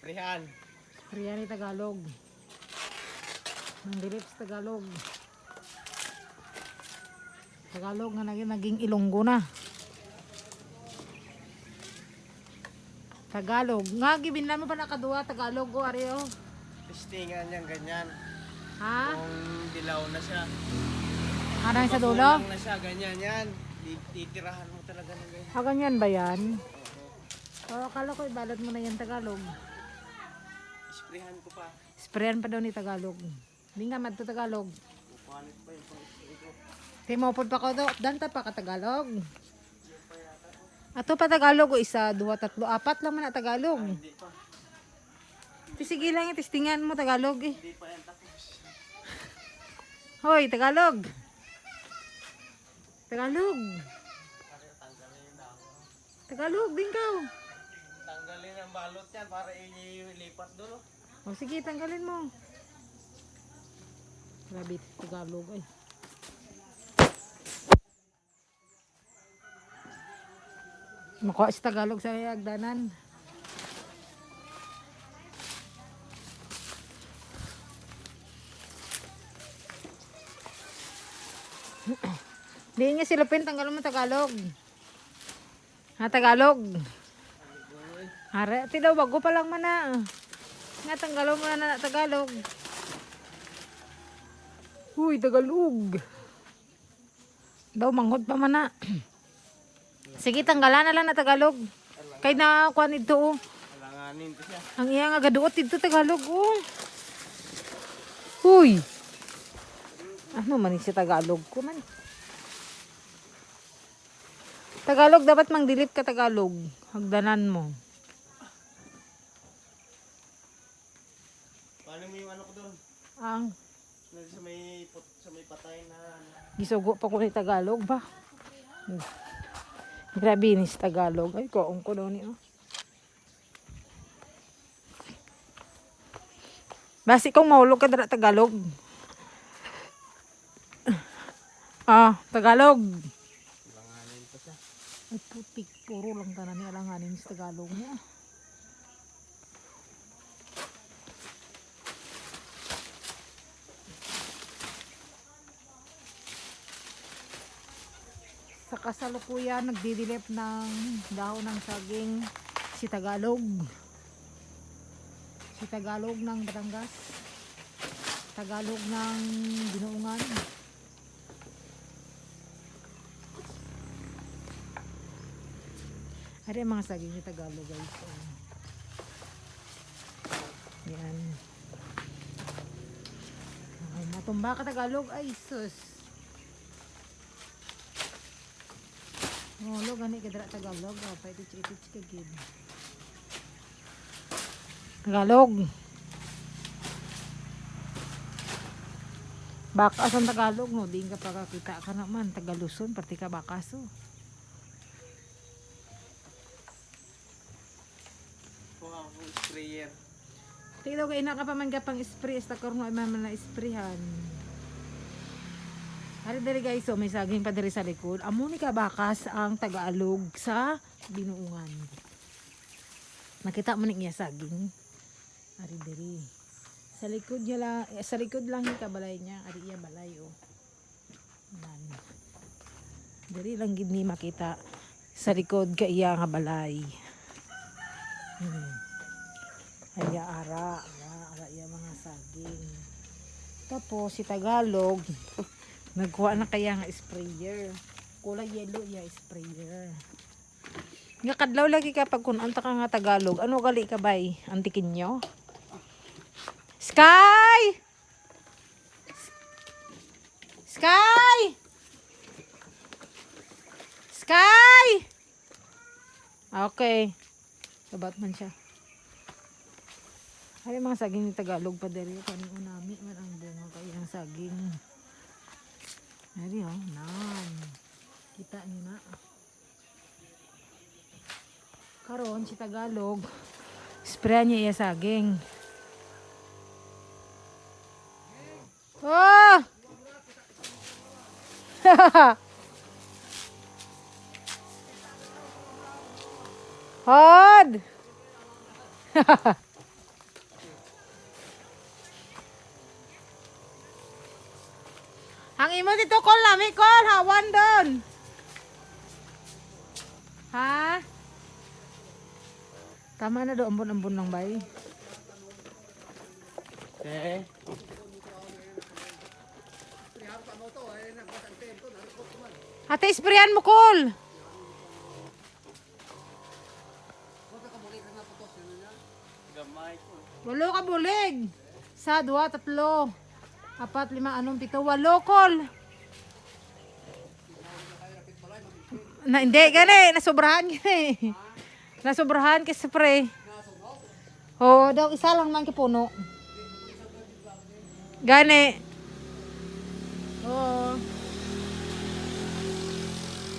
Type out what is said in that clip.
Rihan. Riyan ni Tagalog. Ang dilip sa Tagalog. Tagalog nga naging, naging Ilonggo na. Tagalog. Nga, gibinlan mo pa nakaduwa Tagalog o Areo. Testingan niyang ganyan. Ha? Kung dilaw na siya. Yung sa dulo? Magulang na siya, ganyan yan. Titirahan mo talaga ng ganyan. Ah, ganyan ba yan? O, akala ko ibalot mo na yan Tagalog. Isprehan ko pa. Sprayan pa daw ni Tagalog. Hindi nga madto Tagalog. Pupanit pa yung pang-spray ko. Timopod pa ko do. Danta pa ka Tagalog. Ato pa Tagalog o isa, dua, tatlo, apat lang man na Tagalog. Hindi pa. Ti sige lang itistingan mo Tagalog eh. Hindi pa yan tapos. Hoy, Tagalog. Tagalog. Tagalog din ka. Tanggalin ang balot yan para ilipat doon. oh. O sige, tanggalin mo. Grabe, Tagalog ay. Makuha si Tagalog sa hagdanan. Hindi nga silupin, tanggalin mo Tagalog. Ha, Tagalog. Hare, ti daw bago pa lang man na. Nga tanggalon mo na Tagalog. Uy, Tagalog. Daw manghod pa man na. Sige, tanggalan na lang na Tagalog. Kay na kuan ito oh. Alanganin siya. Ang iya nga gaduot dito Tagalog oh. Uy. Ano man si Tagalog ko man. Tagalog dapat mangdilip ka Tagalog. Hagdanan mo. Paano mo yung ano ko doon? Ang Sa may, sa may patay na ano. Gisugo pa ko ni Tagalog ba? Hmm. Grabe ni Tagalog. Ay, koong ko daw ni oh. Basi kong mahulog ka dara Tagalog. Ah, Tagalog. Alanganin pa siya. Ay, putik. Puro lang tanan ni alanganin sa Tagalog niya. Sa kasalukuyan, nagdidilip ng dahon ng saging si Tagalog. Si Tagalog ng Batangas. Tagalog ng Binuungan. Ari mga saging ni Tagalog guys. Yan. Ay, matumba ka Tagalog. Ay, sus. Oh, lo gani kadra Tagalog. Oh, pa ito chikit chikit gid. Tagalog. Bakas ang Tagalog no, di ka pakakita ka naman Tagaluson, pati ka bakas oh. Ng sprayer. Tigdaw kay ina ka pa man ka pang spray sa korno ay man na sprayhan. Ari diri guys, so may saging pa diri sa likod. Amo ni ka bakas ang Tagalog sa binuungan. Nakita mo ni iya saging. Ari diri. Sa likod niya lang, eh, sa likod lang ni kabalay niya. Ari iya balay oh. Nan. Diri lang gid ni makita sa likod ka iya nga balay. Hmm. Aya ara, ara, ara iya mga saging. Tapos si Tagalog, nagkuha na kaya nga sprayer. Kulay yellow iya sprayer. Nga kadlaw lagi ka pag kun anta ka nga Tagalog, ano gali ka bay? Antikin nyo? Sky! Sky! Sky! Okay. Sabat man siya. Ay, mga saging ni Tagalog pa dali. Kanino nami man ang bunga kaya ang saging. Ay, oh, nan. Kita niyo na. Karon si Tagalog, spray niya iya saging. Oh! Hod! Ang imo dito call na, may call, hawan doon. Ha? Tama na do, ambon-ambon lang bay. Eh. Ate, isprayan mo, ko. Walo ka bulig. Sa, dua, tatlo. Apat, lima, anong, pito, walo, kol. Na, hindi, gani, nasobrahan, gani. Nasobrahan kasi pre. Oo, oh, daw, isa lang man kipuno. Gani. Oh.